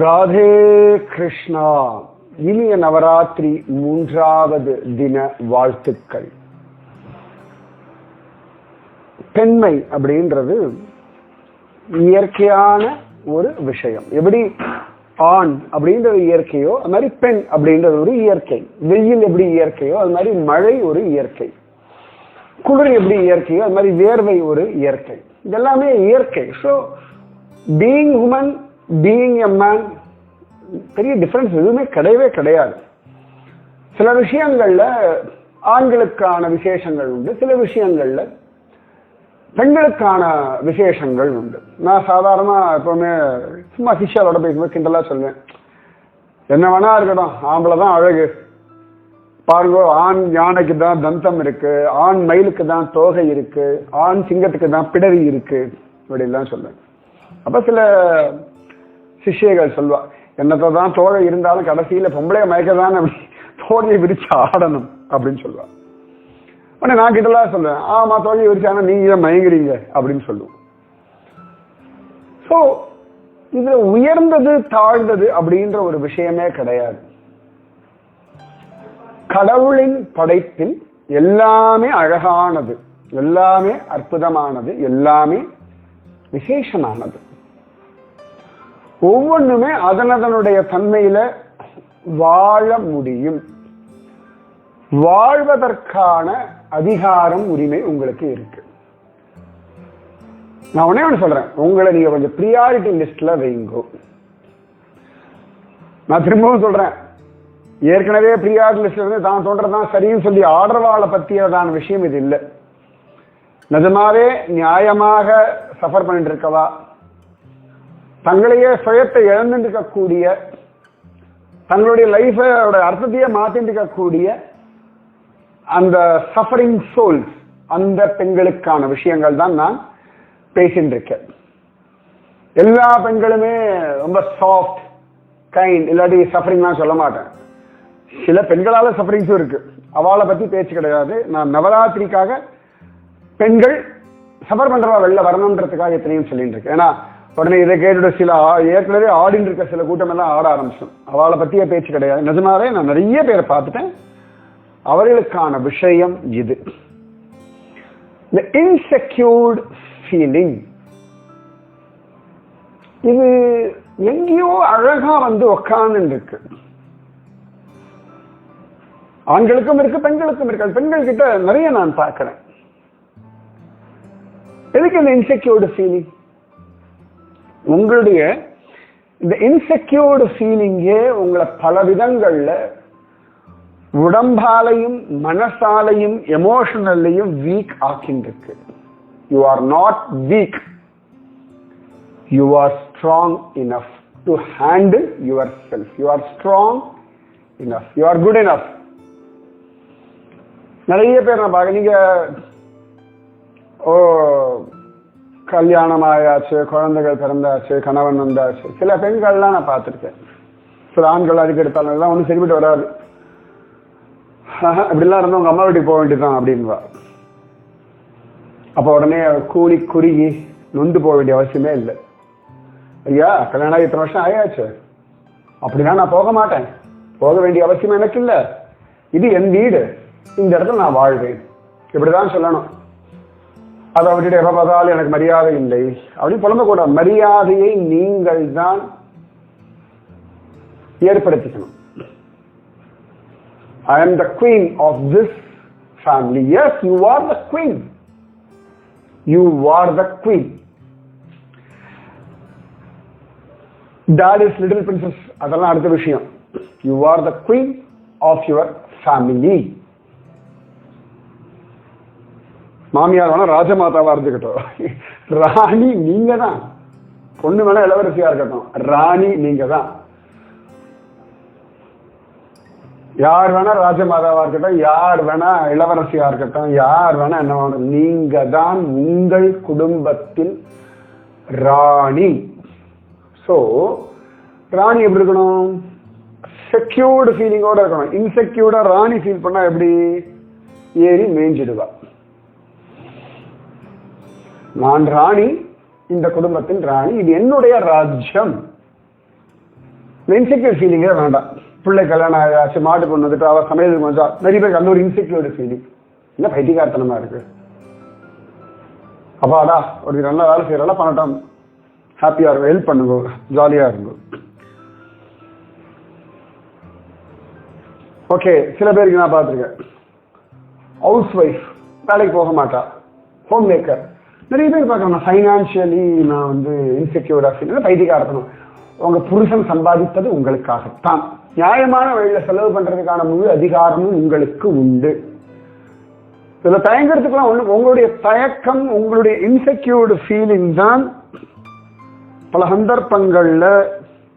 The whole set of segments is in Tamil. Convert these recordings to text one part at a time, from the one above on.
ராதே கிருஷ்ணா. இனிய நவராத்திரி மூன்றாவது தின வாழ்த்துக்கள். பெண்மை அப்படின்றது இயற்கையான ஒரு விஷயம். எப்படி ஆண் அப்படின்றது இயற்கையோ அது மாதிரி பெண் அப்படின்றது ஒரு இயற்கை. வெயில் எப்படி இயற்கையோ அது மாதிரி மழை ஒரு இயற்கை. குளிர் எப்படி இயற்கையோ அது மாதிரி வேர்வை ஒரு இயற்கை. இதெல்லாமே இயற்கை. So being woman being a man பெரிய டிஃப்ரென்ஸ் எதுவுமே கிடையவே கிடையாது. சில விஷயங்கள்ல ஆண்களுக்கான விசேஷங்கள் உண்டு சில விஷயங்கள்ல பெண்களுக்கான விசேஷங்கள் உண்டு. நான் சாதாரணமா எப்பவுமே சும்மா சிஷாலோட பேசும்போது கிண்டலா சொல்லுவேன். என்ன வேணா இருக்கட்டும் ஆம்பளை தான் அழகு. பாருங்க ஆண் யானைக்கு தான் தந்தம் இருக்கு ஆண் மயிலுக்கு தான் தோகை இருக்கு ஆண் சிங்கத்துக்கு தான் பிடரி இருக்கு இப்படிலாம் சொல்லுவேன். அப்ப சில சிஷ்யர்கள் சொல்வா என்னத்தை தான் தோகை இருந்தாலும் கடைசியில பொம்பளைய மயக்கதான் அப்படி தோகையை விரிச்சு ஆடணும் அப்படின்னு சொல்லுவா உடனே நான் கிட்டலாம் சொல்லுவேன் ஆமா தோகையை விரிச்சானா நீங்க ஏன் மயங்குறீங்க? அப்படின்னு சொல்லுவோம். ஸோ இதுல உயர்ந்தது தாழ்ந்தது அப்படின்ற ஒரு விஷயமே கிடையாது. கடவுளின் படைப்பில் எல்லாமே அழகானது எல்லாமே அற்புதமானது எல்லாமே விசேஷமானது. ஒவ்வொன்றுமே அதனதனுடைய தன்மையில வாழ முடியும். வாழ்வதற்கான அதிகாரம் உரிமை உங்களுக்கு இருக்கு. நான் உடனே ஒன்று சொல்றேன். உங்களை நீங்க கொஞ்சம் ப்ரியாரிட்டி லிஸ்ட்ல வைங்கோ. நான் திரும்பவும் சொல்றேன். ஏற்கனவே ப்ரியாரிட்டி லிஸ்ட்ல இருந்து தான் தோன்றதான் சரின்னு சொல்லி ஆர்டர்வாளை பத்தியதான விஷயம் இது இல்லை. நிஜமாவே நியாயமாக சஃபர் பண்ணிட்டு இருக்கவா? தங்களையே சுயத்தை இழந்துருக்கக்கூடிய தங்களுடைய லைஃபோட அர்த்தத்தையே மாத்திருக்கக்கூடிய அந்த சஃபரிங் சோல்ஸ் அந்த பெண்களுக்கான விஷயங்கள் தான் நான் பேசிட்டு இருக்கேன் எல்லா பெண்களுமே ரொம்ப சாஃப்ட் கைண்ட் இல்லாட்டி சஃபரிங்லாம் சொல்ல மாட்டேன். சில பெண்களால சஃபரிங்ஸும் இருக்கு. அவளை பத்தி பேச்சு கிடையாது. நான் நவராத்திரிக்காக பெண்கள் சஃபர் பண்றவா வெளில வரணுன்றதுக்காக எத்தனையும் சொல்லிட்டு இருக்கேன் ஏன்னா உடனே இதை கேட்டுட்டு சில ஏற்கனவே ஆடின்னு இருக்க சில கூட்டம் எல்லாம் ஆட ஆரம்பிச்சோம். அவளை பற்றிய பேச்சு கிடையாது. நிஜமாவே நான் நிறைய பேரை பார்த்துட்டேன். அவர்களுக்கான விஷயம் இது. இந்த இன்செக்யூர்ட் ஃபீலிங் இது எங்கேயோ அழகா வந்து உக்காந்து இருக்கு. ஆண்களுக்கும் இருக்கு பெண்களுக்கும் இருக்கு. அது பெண்கள் கிட்ட நிறைய நான் பார்க்கிறேன். எதுக்கு இந்த இன்செக்யூர்டு ஃபீலிங் உங்களுடைய இந்த இன்செக்யூர்டு ஃபீலிங்கே உங்களை பல விதங்கள்ல உடம்பாலையும் மனசாலையும் எமோஷனல்லையும் weak ஆக்கின்றிருக்கு. You are not weak you are strong enough to handle yourself you are strong enough you are good enough நிறைய பேர் நான் பார்க்க நீங்க ஓ கல்யாணம் ஆயாச்சு குழந்தைகள் பிறந்தாச்சு கணவன் வந்தாச்சு. சில பெண்கள்லாம் நான் பார்த்துருக்கேன். சில ஆண்கள் அதுக்கு எடுத்தாலும் எல்லாம் ஒன்றும் சரிபட்டு வராது. இப்படிலாம் இருந்தால் உங்க அம்மா வீட்டுக்கு போக வேண்டியதுதான் அப்படின்வா அப்போ உடனே கூலி குறுகி நொந்து போக வேண்டிய அவசியமே இல்லை. ஐயா கல்யாணம் ஆகி இத்தனை வருஷம் ஆயாச்சு. அப்படின்னா நான் போக மாட்டேன். போக வேண்டிய அவசியம் எனக்கு இல்லை. இது என் வீடு. இந்த இடத்துல நான் வாழ்வேன். இப்படிதான் சொல்லணும். அதை விட்டுட்டு எப்ப எனக்கு மரியாதை இல்லை. அப்படின்னு புலம்பக்கூடாது மரியாதையை நீங்கள் தான் ஏற்படுத்திக்கணும். I am the queen of this family yes you are the queen you are the queen that is little princess அதெல்லாம் அடுத்த விஷயம். You are the queen of your family மாமியார் வேணா ராஜமாதாவா இருந்துக்கட்டும். ராணி நீங்க தான் பொண்ணு வேணா இளவரசியா இருக்கட்டும். ராணி நீங்க தான் யார் வேணா ராஜமாதாவா இருக்கட்டும் யார் வேணா இளவரசியா இருக்கட்டும் யார் வேணா என்ன வேணும் நீங்க தான் உங்கள் குடும்பத்தில் ராணி. சோ ராணி எப்படி இருக்கணும்? செக்யூர்டு ஃபீலிங்கோட இருக்கணும். இன்செக்யூர்டா ராணி ஃபீல் பண்ணா எப்படி? ஏறி மேய்ஞ்சிடுவா. நான் ராணி இந்த குடும்பத்தின் ராணி இது என்னுடைய ராஜ்யம். இன்செக்யூர் ஃபீலிங்கே வேண்டாம். பிள்ளை கல்யாணம் ஆயாச்சு மாட்டு கொண்டு வந்துட்டு அவள் சமையலுக்கு வந்தா நிறைய பேருக்கு அந்த ஒரு இன்செக்யூர்டு ஃபீலிங் என்ன பைத்தியகார்த்தனமா இருக்கு? அப்பாடா ஒரு நல்ல வேலை செய்யறதெல்லாம் பண்ணட்டும். ஹாப்பியாக இருக்கும் ஹெல்ப் பண்ணுங்க ஜாலியாக இருங்க ஓகே சில பேருக்கு நான் பார்த்துருக்கேன். ஹவுஸ் ஒய்ஃப் வேலைக்கு போக மாட்டா. ஹோம் மேக்கர் நிறைய பேர் பார்க்குறேன் ஃபைனான்ஷியலி நான் வந்து இன்செக்யூர்டாக ஃபீல் பைத்தியக்காரத்தனம். உங்க புருஷன் சம்பாதிப்பது உங்களுக்காகத்தான். நியாயமான வழியில செலவு பண்றதுக்கான முழு அதிகாரமும் உங்களுக்கு உண்டு. இதுல தயங்கிறதுக்குலாம் ஒண்ணு உங்களுடைய தயக்கம் உங்களுடைய இன்செக்யூர்டு ஃபீலிங் தான் பல சந்தர்ப்பங்கள்ல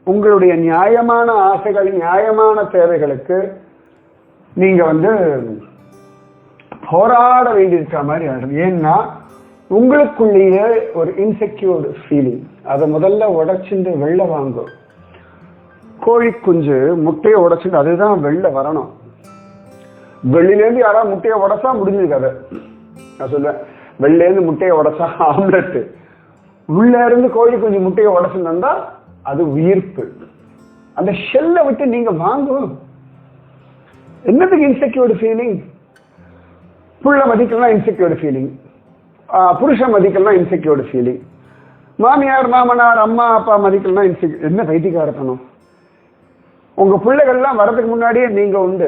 உங்களுடைய நியாயமான ஆசைகள் நியாயமான தேவைகளுக்கு நீங்க வந்து போராட வேண்டியிருக்கிற மாதிரி ஆயிடும் ஏன்னா உங்களுக்குள்ளேயே ஒரு இன்செக்யூர்டு ஃபீலிங் அதை முதல்ல உடச்சிட்டு வெளில வாங்கும் கோழி குஞ்சு முட்டையை உடச்சிட்டு அதுதான் வெளில வரணும். வெளிலேருந்து யாராவது முட்டையை உடைச்சா முடிஞ்சது கதை நான் சொல்லுவேன் வெளிலேருந்து முட்டையை உடைச்சா ஆம்லெட்டு உள்ள இருந்து கோழி குஞ்சு முட்டையை உடைச்சுருந்தா அது உயிர்ப்பு. அந்த ஷெல்லை விட்டு நீங்க வாங்கும் என்னதுக்கு இன்செக்யூர்டு ஃபீலிங் புள்ள மதிக்கலாம் இன்செக்யூர்டு ஃபீலிங் புருஷ மதிக்கலாம் இன்செக்யூர்டு ஃபீலிங் மாமியார் மாமனார் அம்மா அப்பா மதிக்கலாம் இன்செக்யூர் என்ன பைத்தியக்காரத்தனம்? உங்கள் பிள்ளைகள்லாம் வரதுக்கு முன்னாடியே நீங்கள் உண்டு.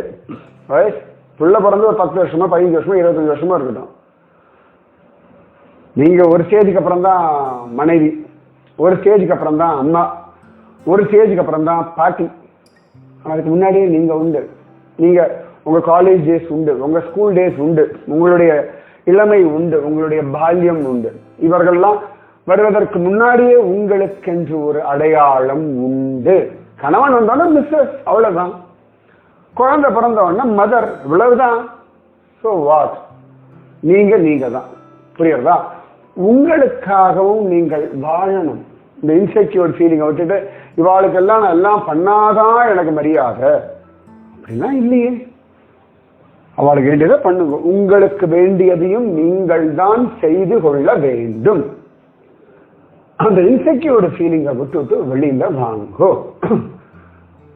வயசு பிள்ளை பிறந்து ஒரு பத்து வருஷமா பதினஞ்சு வருஷமா இருபத்தஞ்சு வருஷமா இருக்கட்டும். நீங்கள் ஒரு ஸ்டேஜுக்கு அப்புறம் தான் மனைவி. ஒரு ஸ்டேஜுக்கு அப்புறம் தான் அம்மா. ஒரு ஸ்டேஜுக்கு அப்புறம் தான் பாட்டி. அதுக்கு முன்னாடியே நீங்கள் உண்டு. நீங்கள் உங்கள் காலேஜ் டேஸ் உண்டு. உங்கள் ஸ்கூல் டேஸ் உண்டு. உங்களுடைய இளமை உண்டு உங்களுடைய பால்யம் உண்டு. இவர்கள்லாம் வருவதற்கு முன்னாடியே உங்களுக்கென்று ஒரு அடையாளம் உண்டு. கணவன் வந்தோடனே மிஸ்ஸஸ் அவ்வளவுதான். குழந்தை பிறந்த உடனே மதர் இவ்வளவுதான். ஸோ வாட் நீங்க நீங்க தான் புரியுறதா? உங்களுக்காகவும் நீங்கள் வாழணும். இந்த இன்செக்யூர் ஃபீலிங்கை விட்டுட்டு இவாளுக்கெல்லாம் நான் எல்லாம் பண்ணாதான் எனக்கு மரியாதை. அப்படின்னா இல்லையே. அவளுக்கு வேண்டியதை பண்ணுங்க. உங்களுக்கு வேண்டியதையும் நீங்கள் தான் செய்து கொள்ள வேண்டும். அந்த இன்செக்யூர்டு ஃபீலிங்கை விட்டுட்டு வெளியில வாங்கோ.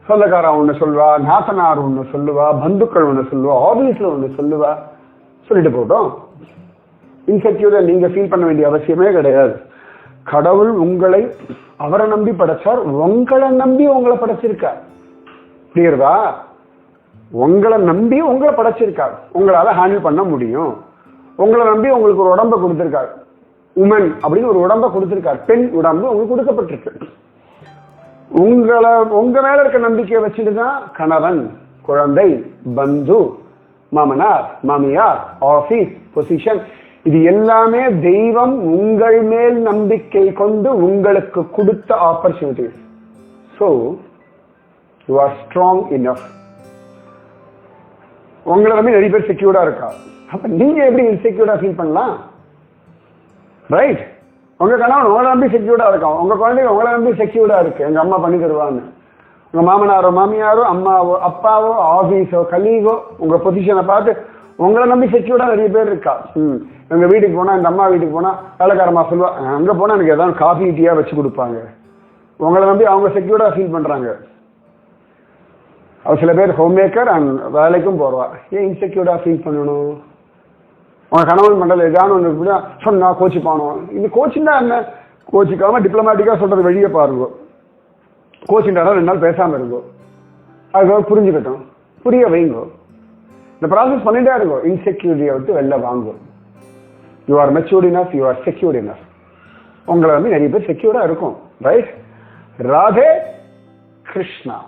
சொந்தக்காரன் ஒன்று சொல்லுவா நாத்தனார் ஒன்று சொல்லுவா பந்துக்கள் ஒன்று சொல்லுவா ஆபீஸ்ல ஒன்று சொல்லுவா. சொல்லிட்டு போட்டோம். இன்செக்யூரை நீங்க ஃபீல் பண்ண வேண்டிய அவசியமே கிடையாது. கடவுள் உங்களை அவரை நம்பி படைச்சார் உங்களை நம்பி உங்களை படைச்சிருக்கார். புரியுறதா உங்களை நம்பி உங்களை படைச்சிருக்கார். உங்களால ஹேண்டில் பண்ண முடியும். உங்களை நம்பி உங்களுக்கு ஒரு உடம்ப கொடுத்துருக்காரு. உமன் அப்படின்னு ஒரு உடம்ப கொடுத்துருக்காரு. பெண் உடம்பு உங்களுக்கு கொடுக்கப்பட்டிருக்கு. உங்களை உங்க மேல இருக்க நம்பிக்கையை வச்சுட்டு தான் கணவன் குழந்தை பந்து மாமனார் மாமியார் ஆபீஸ் பொசிஷன் இது எல்லாமே தெய்வம் உங்கள் மேல் நம்பிக்கை கொண்டு உங்களுக்கு கொடுத்த opportunities so you are strong enough உங்களை வந்து நிறைய பேர் செக்யூர்டா இருக்கா? அப்ப நீங்க எப்படி இன்செக்யூர்டா ஃபீல் பண்ணலாம்? ரைட் உங்க கணவன் உங்களை நம்பி செக்யூர்டா இருக்கான் உங்க குழந்தைங்க உங்களை நம்பி செக்யூர்டா இருக்கு. எங்க அம்மா பண்ணி தருவாங்க. உங்க மாமனாரோ மாமியாரோ அம்மாவோ அப்பாவோ ஆபீஸோ கலீகோ உங்க பொசிஷனை பார்த்து உங்களை நம்பி செக்யூர்டா நிறைய பேர் இருக்கா? ம். எங்க வீட்டுக்கு போனா இந்த அம்மா வீட்டுக்கு போனா வேலைக்காரமா சொல்லுவா அங்க போனா எனக்கு ஏதாவது காஃபி டீயா வச்சு கொடுப்பாங்க. உங்களை நம்பி அவங்க செக்யூர்டா ஃபீல் பண்றாங்க. அவர் சில பேர் ஹோம் மேக்கர் அண்ட் வேலைக்கும் போடுவா ஏன் இன்செக்யூர்டாக ஃபீல் பண்ணணும்? உங்கள் கணவன் மண்டல ஏதாவது ஒன்று இப்படியா சொன்னா கோச்சிப்பானோ? இது கோச்சின்னா என்ன? கோச்சிக்காமல் டிப்ளமேட்டிக்காக சொல்கிறது வெளியே பாருங்க. கோச்சின்றாரா ரெண்டு நாள் பேசாமல் இருங்கோ. அதுக்காக புரிஞ்சுக்கட்டும். புரிய வைங்கோ. இந்த ப்ராசஸ் பண்ணிட்டே இருக்கும் இன்செக்யூரிட்டியை விட்டு வெளில வாங்கும் you are matured enough you are secured enough உங்களை வந்து நிறைய பேர் செக்யூர்டாக இருக்கும். ரைட் ராதே கிருஷ்ணா.